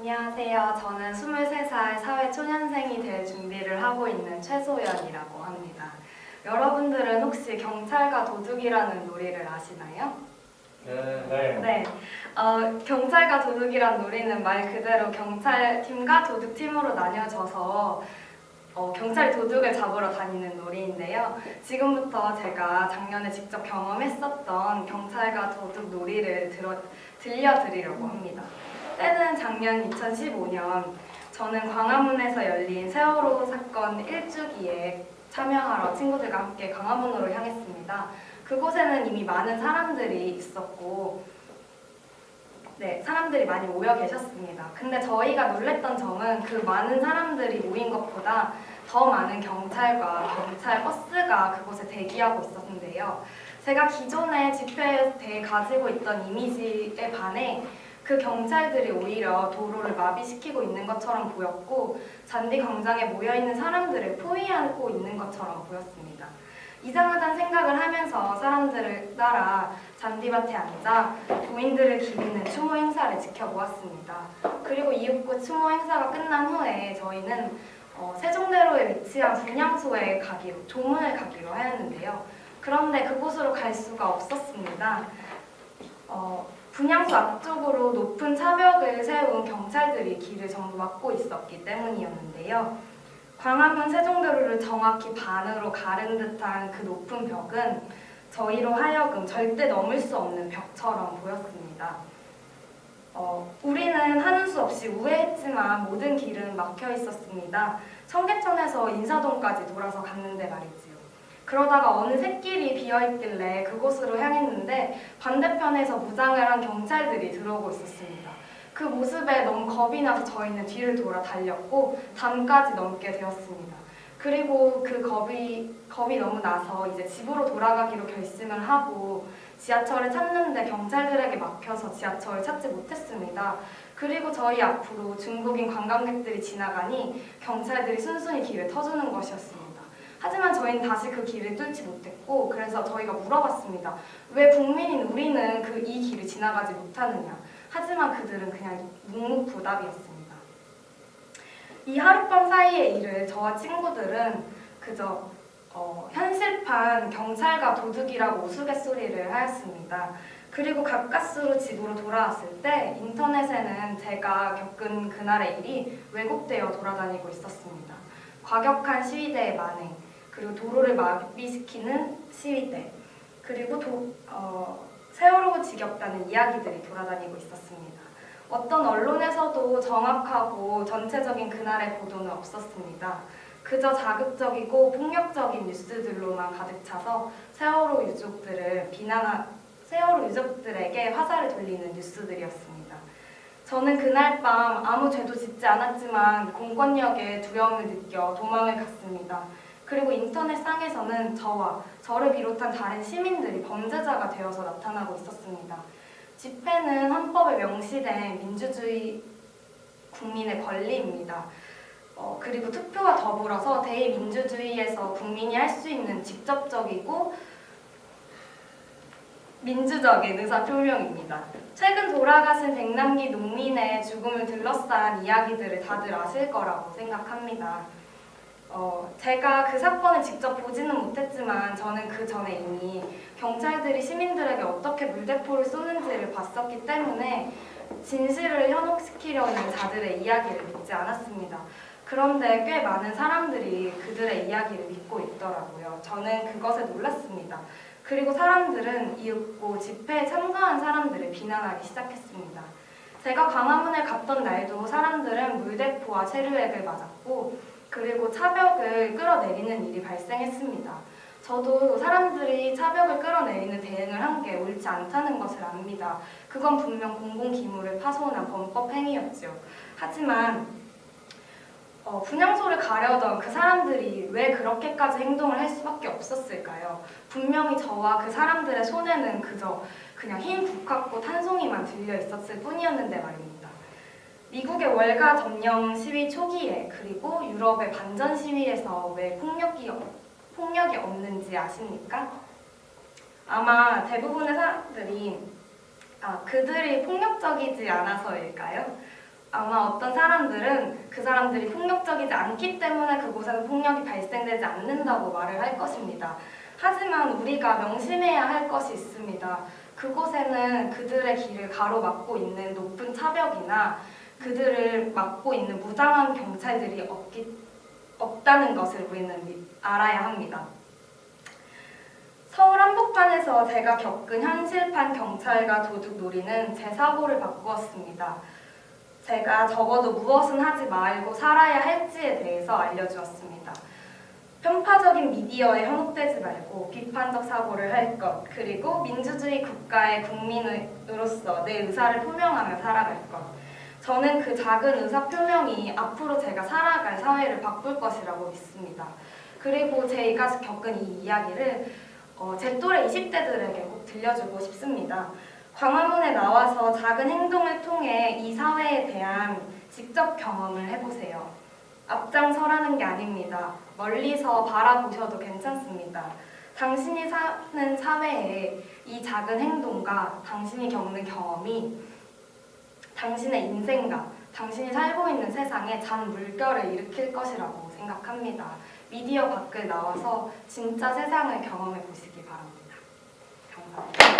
안녕하세요. 저는 23살 사회초년생이 될 준비를 하고 있는 최소연이라고 합니다. 여러분들은 혹시 경찰과 도둑이라는 놀이를 아시나요? 네. 네. 어, 경찰과 도둑이란 놀이는 말 그대로 경찰팀과 도둑팀으로 나뉘어져서 어, 경찰 도둑을 잡으러 다니는 놀이인데요. 지금부터 제가 작년에 직접 경험했었던 경찰과 도둑 놀이를 들어, 들려드리려고 합니다. 때는 작년 2015년 저는 광화문에서 열린 세월호 사건 1주기에 참여하러 친구들과 함께 광화문으로 향했습니다. 그곳에는 이미 많은 사람들이 있었고 네, 사람들이 많이 모여 계셨습니다. 근데 저희가 놀랬던 점은 그 많은 사람들이 모인 것보다 더 많은 경찰과 경찰 버스가 그곳에 대기하고 있었는데요. 제가 기존에 집회에 대해 가지고 있던 이미지에 반해 그 경찰들이 오히려 도로를 마비시키고 있는 것처럼 보였고 잔디 광장에 모여 있는 사람들을 포위하고 있는 것처럼 보였습니다. 이상하다는 생각을 하면서 사람들을 따라 잔디밭에 앉아 도인들을 기리는 추모 행사를 지켜보았습니다. 그리고 이윽고 추모 행사가 끝난 후에 저희는 어, 세종대로에 위치한 분향소에 가기로 조문을 가기로 하였는데요. 그런데 그곳으로 갈 수가 없었습니다. 어, 분향소 앞쪽으로 높은 차벽을 세운 경찰들이 길을 전부 막고 있었기 때문이었는데요. 광화문 세종대로를 정확히 반으로 가른 듯한 그 높은 벽은 저희로 하여금 절대 넘을 수 없는 벽처럼 보였습니다. 어, 우리는 하는 수 없이 우회했지만 모든 길은 막혀 있었습니다. 청계천에서 인사동까지 돌아서 갔는데 말이지요. 그러다가 어느 샛길이 비어있길래 그곳으로 향했는데 반대편에서 무장을 한 경찰들이 들어오고 있었습니다. 그 모습에 너무 겁이 나서 저희는 뒤를 돌아 달렸고 담까지 넘게 되었습니다. 그리고 그 겁이 겁이 너무 나서 이제 집으로 돌아가기로 결심을 하고 지하철을 찾는데 경찰들에게 막혀서 지하철을 찾지 못했습니다. 그리고 저희 앞으로 중국인 관광객들이 지나가니 경찰들이 순순히 길을 터주는 것이었습니다. 하지만 저희는 다시 그 길을 뚫지 못했고 그래서 저희가 물어봤습니다. 왜 국민인 우리는 그 이 길을 지나가지 못하느냐? 하지만 그들은 그냥 묵묵부답이었습니다. 이 하룻밤 사이의 일을 저와 친구들은 그저 어, 현실판 경찰과 도둑이라고 우스갯소리를 하였습니다. 그리고 가까스로 집으로 돌아왔을 때 인터넷에는 제가 겪은 그날의 일이 왜곡되어 돌아다니고 있었습니다. 과격한 시위대의 만행, 그리고 도로를 마비시키는 시위대, 그리고 도, 어, 세월호 지겹다는 이야기들이 돌아다니고 있었습니다. 어떤 언론에서도 정확하고 전체적인 그날의 보도는 없었습니다. 그저 자극적이고 폭력적인 뉴스들로만 가득 차서 세월호 유족들을 비난하 세월호 유족들에게 화살을 돌리는 뉴스들이었습니다. 저는 그날 밤 아무 죄도 짓지 않았지만 공권력의 두려움을 느껴 도망을 갔습니다. 그리고 인터넷 상에서는 저와 저를 비롯한 다른 시민들이 범죄자가 되어서 나타나고 있었습니다. 집회는 헌법에 명시된 민주주의 국민의 권리입니다. 어, 그리고 투표와 더불어서 대의민주주의에서 국민이 할 수 있는 직접적이고 민주적인 의사 표명입니다. 최근 돌아가신 백남기 농민의 죽음을 둘러싼 이야기들을 다들 아실 거라고 생각합니다. 어, 제가 그 사건을 직접 보지는 못했지만 저는 그 전에 이미 경찰들이 시민들에게 어떻게 물대포를 쏘는지를 봤었기 때문에 진실을 현혹시키려는 자들의 이야기를 믿지 않았습니다. 그런데 꽤 많은 사람들이 그들의 이야기를 믿고 있더라고요. 저는 그것에 놀랐습니다. 그리고 사람들은 이윽고 집회에 참가한 사람들을 비난하기 시작했습니다. 제가 광화문에 갔던 날도 사람들은 물대포와 체류액을 맞았고 그리고 차벽을 끌어내리는 일이 발생했습니다. 저도 사람들이 차벽을 끌어내리는 대응을 한 게 옳지 않다는 것을 압니다. 그건 분명 공공기물을 파손한 범법 행위였죠. 하지만 어, 분향소를 가려던 그 사람들이 왜 그렇게까지 행동을 할 수밖에 없었을까요? 분명히 저와 그 사람들의 손에는 그저 그냥 흰 국화꽃 한 송이만 들려 있었을 뿐이었는데 말입니다. 미국의 월가 점령 시위 초기에 그리고 유럽의 반전 시위에서 왜 폭력이 폭력이 없는지 아십니까? 아마 대부분의 사람들이 아, 그들이 폭력적이지 않아서일까요? 아마 어떤 사람들은 그 사람들이 폭력적이지 않기 때문에 그곳에서 폭력이 발생되지 않는다고 말을 할 것입니다. 하지만 우리가 명심해야 할 것이 있습니다. 그곳에는 그들의 길을 가로막고 있는 높은 차벽이나 그들을 막고 있는 무장한 경찰들이 없기, 없다는 것을 우리는 미- 알아야 합니다. 서울 한복판에서 제가 겪은 현실판 경찰과 도둑 놀이는 제 사고를 바꾸었습니다. 제가 적어도 무엇은 하지 말고 살아야 할지에 대해서 알려주었습니다. 편파적인 미디어에 현혹되지 말고 비판적 사고를 할 것, 그리고 민주주의 국가의 국민으로서 내 의사를 표명하며 살아갈 것. 저는 그 작은 의사 표명이 앞으로 제가 살아갈 사회를 바꿀 것이라고 믿습니다. 그리고 제가 겪은 이 이야기를 어, 제 또래 20대들에게 꼭 들려주고 싶습니다. 광화문에 나와서 작은 행동을 통해 이 사회에 대한 직접 경험을 해보세요. 앞장서라는 게 아닙니다. 멀리서 바라보셔도 괜찮습니다. 당신이 사는 사회에 이 작은 행동과 당신이 겪는 경험이 당신의 인생과 당신이 살고 있는 세상에 잔 물결을 일으킬 것이라고 생각합니다. 미디어 밖을 나와서 진짜 세상을 경험해 보시기 바랍니다. 감사합니다.